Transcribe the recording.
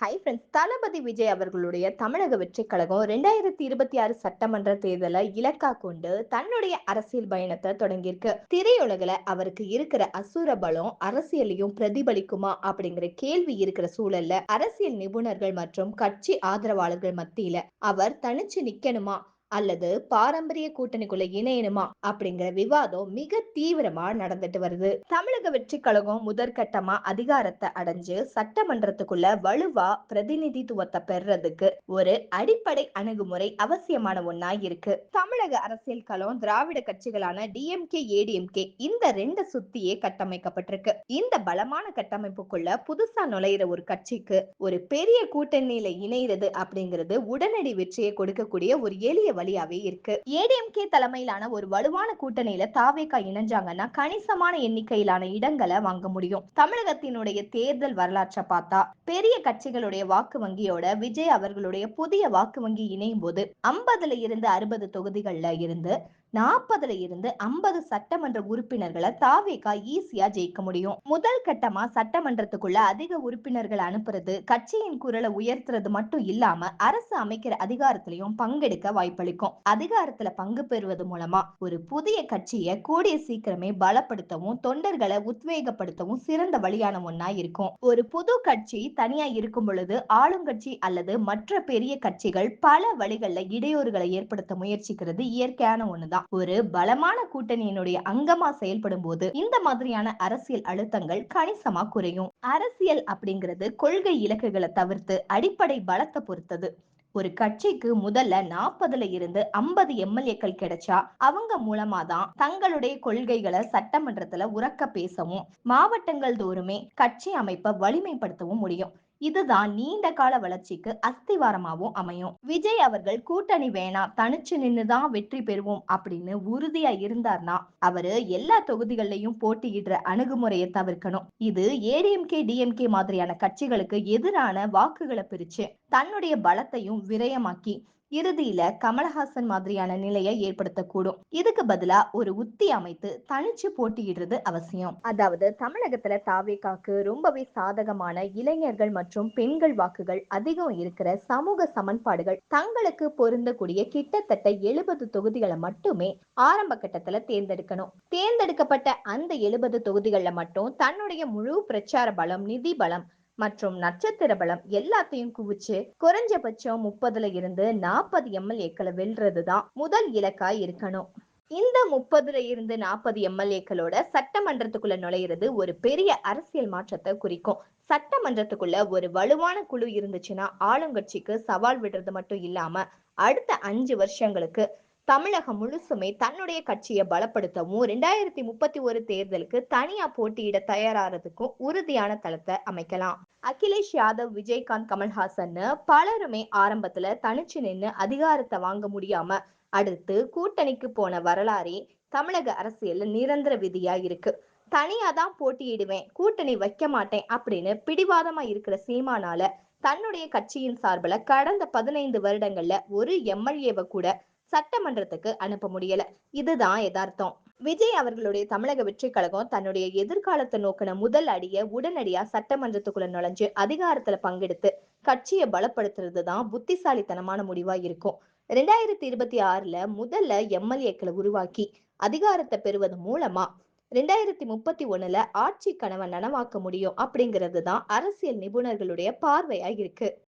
Hi friends தளபதி விஜய் அவர்களுடைய தமிழக வெற்றிக் கழகம் ரெண்டாயிரத்தி இருபத்தி ஆறு சட்டமன்ற தேர்தலை இலக்கா கொண்டு தன்னுடைய அரசியல் பயணத்தை தொடங்கியிருக்கு. திரையுலகில் அவருக்கு இருக்கிற அசுர பலம் அரசியலையும் பிரதிபலிக்குமா அப்படிங்கிற கேள்வி இருக்கிற சூழல்ல அரசியல் நிபுணர்கள் மற்றும் கட்சி ஆதரவாளர்கள் மத்தியில அவர் தனிச்சு நிக்கணுமா? அல்லது பாரம்பரிய கூட்டணிக்குள்ள இணையணுமா அப்படிங்கிற விவாதம் மிக தீவிரமா நடந்துட்டு வருது. தமிழக வெற்றி கழகம் முதற்கட்டமா அதிகாரத்தை அடைஞ்சு சட்டமன்றத்துக்குள்ள வலுவா பிரதிநிதித்துவத்தை பெறதுக்கு ஒரு அடிப்படை அணுகுமுறை அவசியமான ஒன்னா இருக்கு. தமிழக அரசியல் களம் திராவிட கட்சிகளான டிஎம்கே ஏடிஎம்கே இந்த ரெண்டு சுத்தியே கட்டமைக்கப்பட்டிருக்கு. இந்த பலமான கட்டமைப்புக்குள்ள புதுசா நுழையிற ஒரு கட்சிக்கு ஒரு பெரிய கூட்டணியில இணையிறது அப்படிங்கிறது உடனடி வெற்றியை கொடுக்கக்கூடிய ஒரு எளிய வழியாவே இருக்கு. ஏடிஎம்கே தலைமையிலான ஒரு வலுவான கூட்டணியில தாவேகா இணைஞ்சாங்கன்னா கணிசமான எண்ணிக்கையிலான இடங்களை வாங்க முடியும். தமிழகத்தினுடைய தேர்தல் வரலாற்றை பார்த்தா பெரிய கட்சிகளுடைய வாக்கு வங்கியோட விஜய் அவர்களுடைய புதிய வாக்கு வங்கி இணையும் போது ஐம்பதுல இருந்து அறுபது தொகுதிகள்ல இருந்து நாற்பதுல இருந்து ஐம்பது சட்டமன்ற உறுப்பினர்களை தாவேகா ஈஸியா ஜெயிக்க முடியும். முதல் கட்டமா சட்டமன்றத்துக்குள்ள அதிக உறுப்பினர்கள் அனுப்புறது கட்சியின் குரலை உயர்த்துறது மட்டும் இல்லாம அரசு அமைக்கிற அதிகாரத்திலையும் பங்கெடுக்க வாய்ப்பளிக்கும். அதிகாரத்துல பங்கு பெறுவது மூலமா ஒரு புதிய கட்சியை கூடிய சீக்கிரமே பலப்படுத்தவும் தொண்டர்களை உத்வேகப்படுத்தவும் சிறந்த வழியான ஒன்னா இருக்கும். ஒரு புது கட்சி தனியா இருக்கும் பொழுது ஆளுங்கட்சி அல்லது மற்ற பெரிய கட்சிகள் பல வழிகளில் இடையூறுகளை ஏற்படுத்த முயற்சிக்கிறது இயற்கையான ஒண்ணுதான். தான் ஒரு பலமான கூட்டணியினுடைய அங்கமா செயல்படும் போது இந்த மாதிரியான அரசியல் அழுத்தங்கள் கணிசமா குறையும். அரசியல் அப்படிங்கிறது கொள்கை இலக்குகளை தவிர்த்து அடிப்படை பலத்தை பொறுத்தது. ஒரு கட்சிக்கு முதல்ல நாற்பதுல இருந்து ஐம்பது எம்எல்ஏக்கள் கிடைச்சா அவங்க மூலமா தான் தங்களுடைய கொள்கைகளை சட்டமன்றத்துல உறக்க பேசவும் மாவட்டங்கள் தோறுமே கட்சி அமைப்பை வலிமைப்படுத்தவும் முடியும். இதுதான் நீண்ட கால வளர்ச்சிக்கு அஸ்திவாரமாவும் அமையும். விஜய் அவர்கள் கூட்டணி வேணாம் தனிச்சு நின்னுதான் வெற்றி பெறுவோம் அப்படின்னு உறுதியா இருந்தார்னா அவரு எல்லா தொகுதிகள்லயும் போட்டியிடுற அணுகுமுறையை தவிர்க்கணும். இது ஏடிஎம்கே டிஎம்கே மாதிரியான கட்சிகளுக்கு எதிரான வாக்குகளை பிரிச்சு தன்னுடைய பலத்தையும் விரயமாக்கி இறுதியில கமலஹாசன் மாதிரியான நிலையை ஏற்படுத்தக்கூடும். இதுக்கு பதிலா ஒரு உத்தி அமைத்து தனிச்சு போட்டியிடுறது அவசியம். அதாவது தமிழகத்துல தாவேகாக்கு ரொம்பவே சாதகமான இளைஞர்கள் மற்றும் பெண்கள் வாக்குகள் அதிகம் இருக்கிற சமூக சமன்பாடுகள் தங்களுக்கு பொருந்தக்கூடிய கிட்டத்தட்ட எழுபது தொகுதிகளை மட்டுமே ஆரம்ப கட்டத்துல தேர்ந்தெடுக்கணும். தேர்ந்தெடுக்கப்பட்ட அந்த எழுபது தொகுதிகளில் மட்டும் தன்னுடைய முழு பிரச்சார பலம் நிதி பலம் மற்றும் நட்சத்திர பலம் எல்லாத்தையும் குவிச்சு குறைஞ்சபட்சம் முப்பதுல இருந்து நாற்பது எம்எல்ஏக்களை வெல்றது தான் முதல் இலக்கா இருக்கணும். இந்த முப்பதுல இருந்து நாற்பது எம்எல்ஏக்களோட சட்டமன்றத்துக்குள்ள நுழையிறது ஒரு பெரிய அரசியல் மாற்றத்தை குறிக்கும். சட்டமன்றத்துக்குள்ள ஒரு வலுவான குழு இருந்துச்சுன்னா ஆளுங்கட்சிக்கு சவால் விடுறது மட்டும் இல்லாம அடுத்த அஞ்சு வருஷங்களுக்கு தமிழகம் முழுசுமே தன்னுடைய கட்சியை பலப்படுத்தவும் ரெண்டாயிரத்தி முப்பத்தி ஒரு தேர்தலுக்கு தனியா போட்டியிட தயாராகிறதுக்கும் உறுதியான தளத்தை அமைக்கலாம். அகிலேஷ் யாதவ் விஜயகாந்த் கமல்ஹாசன் பலருமே ஆரம்பத்துல தனிச்சு நின்று அதிகாரத்தை வாங்க முடியாம அடுத்து கூட்டணிக்கு போன வரலாறே தமிழக அரசியல்ல நிரந்தர விதியா இருக்கு. தனியா தான் போட்டியிடுவேன் கூட்டணி வைக்க மாட்டேன் அப்படின்னு பிடிவாதமா இருக்கிற சீமானால தன்னுடைய கட்சியின் சார்பில் கடந்த பதினைந்து வருடங்கள்ல ஒரு எம்எல்ஏவை கூட சட்டமன்றத்துக்கு அனுப்ப முடியல. இதுதான் யதார்த்தம் விஜய் அவர்களுடைய தமிழக வெற்றி கழகம் தன்னுடைய எதிர்காலத்தை நோக்கின முதல் அடிய உடனடியா சட்டமன்றத்துக்குள்ள நுழைஞ்சு அதிகாரத்துல பங்கெடுத்து கட்சியை பலப்படுத்துறது தான் புத்திசாலித்தனமான முடிவா இருக்கும். ரெண்டாயிரத்தி இருபத்தி ஆறுல முதல்ல எம்எல்ஏக்களை உருவாக்கி அதிகாரத்தை பெறுவது மூலமா ரெண்டாயிரத்தி முப்பத்தி ஒண்ணுல ஆட்சி கனவை நனவாக்க முடியும் அப்படிங்கிறது தான் அரசியல் நிபுணர்களுடைய பார்வையா இருக்கு.